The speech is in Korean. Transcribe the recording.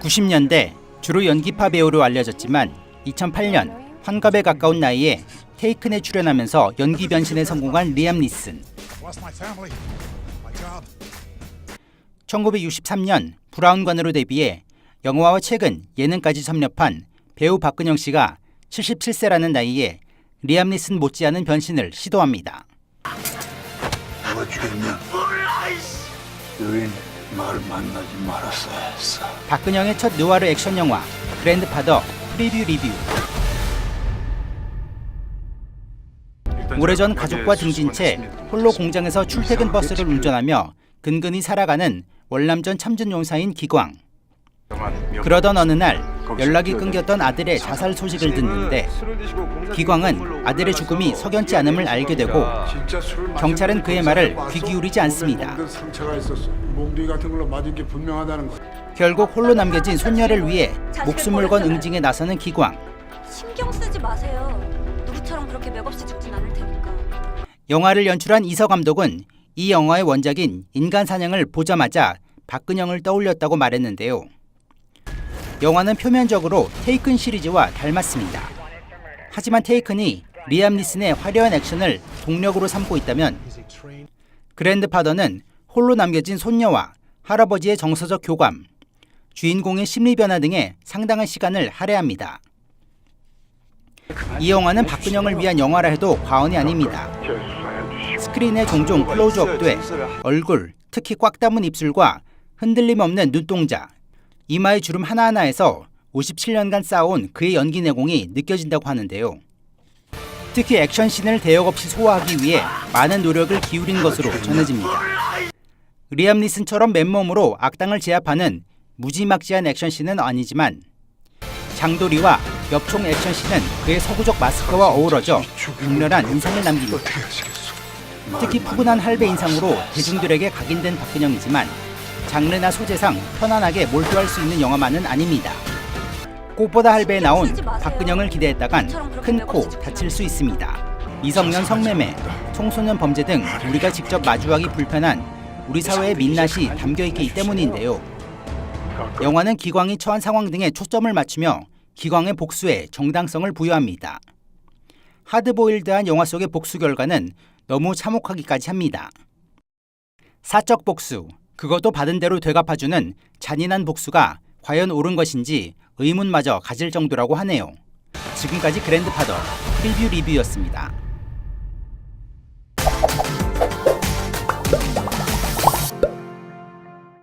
90년대 주로 연기파 배우로 알려졌지만 2008년 환갑에 가까운 나이에 테이큰에 출연하면서 연기 변신에 성공한 리암 니슨. Lost my family, my job. 1963년 브라운관으로 데뷔해 영화와 최근 예능까지 섭렵한 배우 박근영 씨가 77세라는 나이에 리암 니슨 못지않은 변신을 시도합니다. 내가 죽였냐? 여인 날 만나지 말았어야 했어. 박근영의 첫 느와르 액션 영화 그랜드파더 프리뷰 리뷰. 오래전 가족과 등진 채 홀로 공장에서 출퇴근 버스를 운전하며 근근히 살아가는 월남전 참전 용사인 기광. 그러던 어느 날 연락이 끊겼던 아들의 자살 소식을 듣는데 기광은 아들의 죽음이 석연치 않음을 알게 되고 경찰은 그의 말을 귀 기울이지 않습니다. 결국 홀로 남겨진 손녀를 위해 목숨을 건 응징에 나서는 기광 신경 쓰지 마세요. 누구처럼 그렇게 맥없이 죽진 않을 테니까. 영화를 연출한 이서 감독은 이 영화의 원작인 인간 사냥을 보자마자 박근영을 떠올렸다고 말했는데요. 영화는 표면적으로 테이큰 시리즈와 닮았습니다. 하지만 테이큰이 리암 니슨의 화려한 액션을 동력으로 삼고 있다면 그랜드파더는 홀로 남겨진 손녀와 할아버지의 정서적 교감, 주인공의 심리 변화 등에 상당한 시간을 할애합니다. 이 영화는 박근영을 위한 영화라 해도 과언이 아닙니다. 스크린에 종종 클로즈업돼 얼굴, 특히 꽉 담은 입술과 흔들림 없는 눈동자, 이마의 주름 하나하나에서 57년간 쌓아온 그의 연기 내공이 느껴진다고 하는데요. 특히 액션씬을 대역 없이 소화하기 위해 많은 노력을 기울인 것으로 전해집니다. 리암 니슨처럼 맨몸으로 악당을 제압하는 무지막지한 액션씬은 아니지만 장도리와 엽총 액션씬은 그의 서구적 마스크와 어우러져 강렬한 인상을 남깁니다. 특히 푸근한 할배 인상으로 대중들에게 각인된 박근영이지만 장르나 소재상 편안하게 몰두할 수 있는 영화만은 아닙니다. 꽃보다 할배에 나온 박근영을 기대했다간 큰 코 다칠 수 있습니다. 미성년 성매매, 청소년 범죄 등 우리가 직접 마주하기 불편한 우리 사회의 민낯이 담겨 있기 때문인데요. 영화는 기광이 처한 상황 등에 초점을 맞추며 기광의 복수에 정당성을 부여합니다. 하드보일드한 영화 속의 복수 결과는 너무 참혹하기까지 합니다. 사적 복수, 그것도 받은 대로 되갚아주는 잔인한 복수가 과연 옳은 것인지 의문마저 가질 정도라고 하네요. 지금까지 그랜드파더 프리뷰 리뷰였습니다.